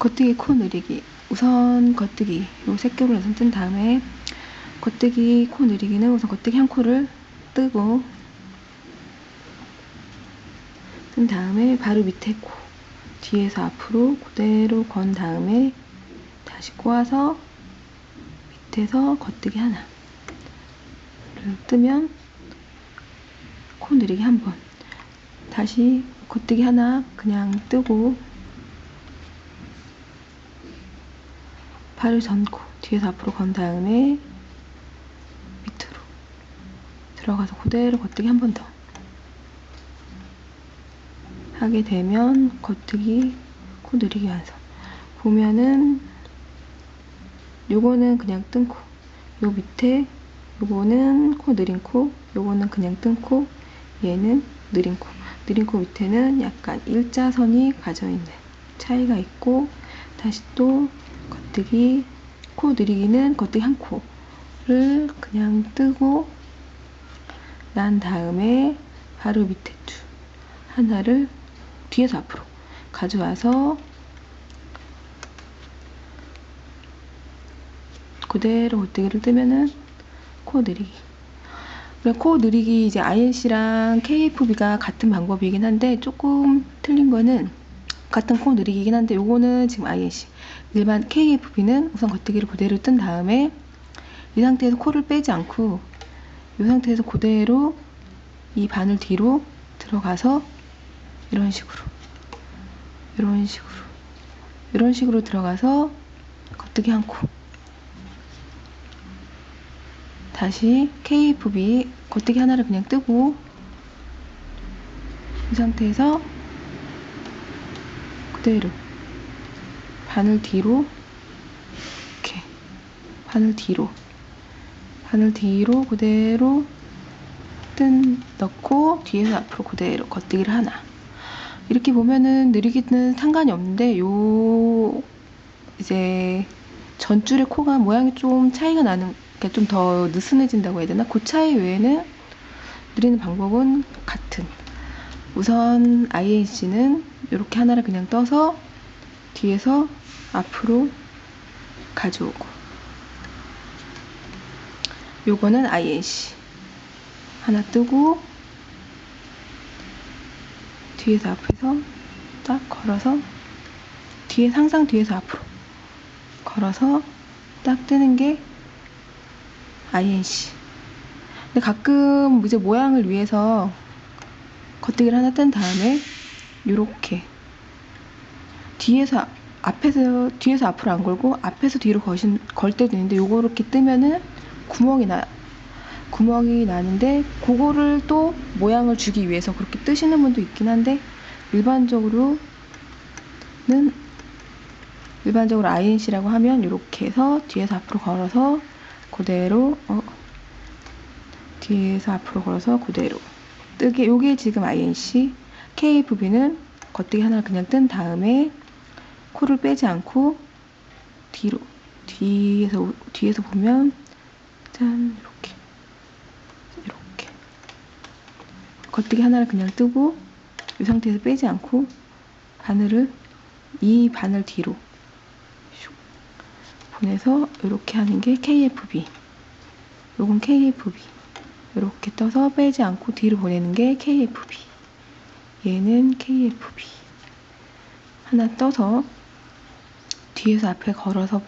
겉뜨기 코 느리기. 우선 겉뜨기 요 새끼로 우선 뜬 다음에 겉뜨기 코 느리기는 우선 겉뜨기 한 코를 뜨고 뜬 다음에 바로 밑에 코 뒤에서 앞으로 그대로 건 다음에 다시 꼬아서 밑에서 겉뜨기 하나. 를 뜨면 코 느리기 한 번. 다시 겉뜨기 하나 그냥 뜨고 팔을 전고 뒤에서 앞으로 건 다음에 밑으로 들어가서 그대로 겉뜨기 한 번 더. 하게 되면 겉뜨기 코 느리기 완성 보면은 요거는 그냥 뜬 코, 요 밑에 요거는 코 느린 코, 요거는 그냥 뜬 코, 얘는 느린 코. 느린 코 밑에는 약간 일자선이 가져 있는 차이가 있고 다시 또 겉뜨기 코 느리기는 겉뜨기 한 코를 그냥 뜨고 난 다음에 바로 밑에 줄 하나를 뒤에서 앞으로 가져와서 그대로 겉뜨기를 뜨면은 코 느리기. 그러니까 코 느리기 이제 INC랑 KFB가 같은 방법이긴 한데 조금 틀린 거는 같은 코 느리기긴 한데 요거는 지금 INC. 일반 KFB는 우선 겉뜨기를 그대로 뜬 다음에 이 상태에서 코를 빼지 않고 이 상태에서 그대로 이 바늘 뒤로 들어가서 이런 식으로 이런 식으로 이런 식으로 들어가서 겉뜨기 한 코. 다시 KFB 겉뜨기 하나를 그냥 뜨고 이 상태에서 그대로. 바늘 뒤로. 이렇게. 바늘 뒤로. 바늘 뒤로 그대로 뜬 넣고 뒤에서 앞으로 그대로 겉뜨기를 하나. 이렇게 보면은 느리기는 상관이 없는데 요 이제 전줄의 코가 모양이 좀 차이가 나는 그러니까 좀더 느슨해진다고 해야 되나? 그 차이 외에는 느리는 방법은 같은. 우선 INC는 이렇게 하나를 그냥 떠서 뒤에서 앞으로 가져오고 요거는 INC 하나 뜨고 뒤에서 앞에서 딱 걸어서 뒤에 항상 뒤에서 앞으로 걸어서 딱 뜨는 게 INC. 근데 가끔 이제 모양을 위해서 겉뜨기를 하나 뜬 다음에 이렇게 뒤에서 앞에서 뒤에서 앞으로 안 걸고 앞에서 뒤로 거신 걸 때도 있는데 요거 이렇게 뜨면은 구멍이 나 구멍이 나는데 그거를 또 모양을 주기 위해서 그렇게 뜨시는 분도 있긴 한데 일반적으로는 일반적으로 INC라고 하면 이렇게 해서 뒤에서 앞으로 걸어서 그대로 어, 뒤에서 앞으로 걸어서 그대로 뜨게 요게 지금 INC KFB는 겉뜨기 하나를 그냥 뜬 다음에 코를 빼지 않고 뒤로 뒤에서 뒤에서 보면 짠 이렇게 이렇게. 겉뜨기 하나를 그냥 뜨고 이 상태에서 빼지 않고 바늘을 이 바늘 뒤로 슉 보내서 이렇게 하는 게 KFB 요건 KFB 이렇게 떠서 빼지 않고 뒤로 보내는 게 KFB 얘는 KFB 하나 떠서 뒤에서 앞에 걸어서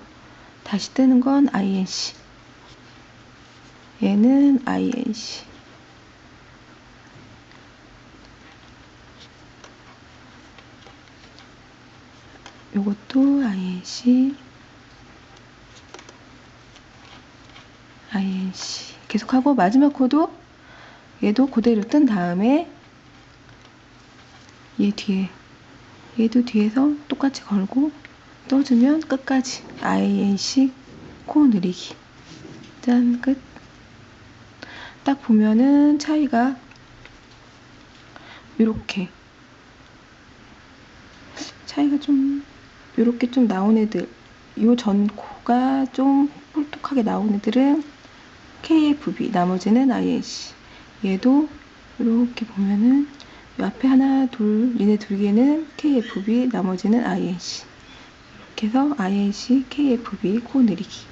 다시 뜨는 건 INC 얘는 INC 요것도 INC INC 계속하고 마지막 코도 얘도 그대로 뜬 다음에 얘 뒤에 얘도 뒤에서 똑같이 걸고 떠주면 끝까지. INC 코 느리기. 짠 끝. 딱 보면은 차이가 이렇게. 차이가 좀 이렇게 좀 나온 애들. 요 전 코가 좀 뿔뚝하게 나온 애들은 KFB 나머지는 INC 얘도 이렇게 보면은 요 앞에 하나 둘 얘네 두 개는 KFB 나머지는 INC 이렇게 해서 INC, KFB 코 느리기. 끝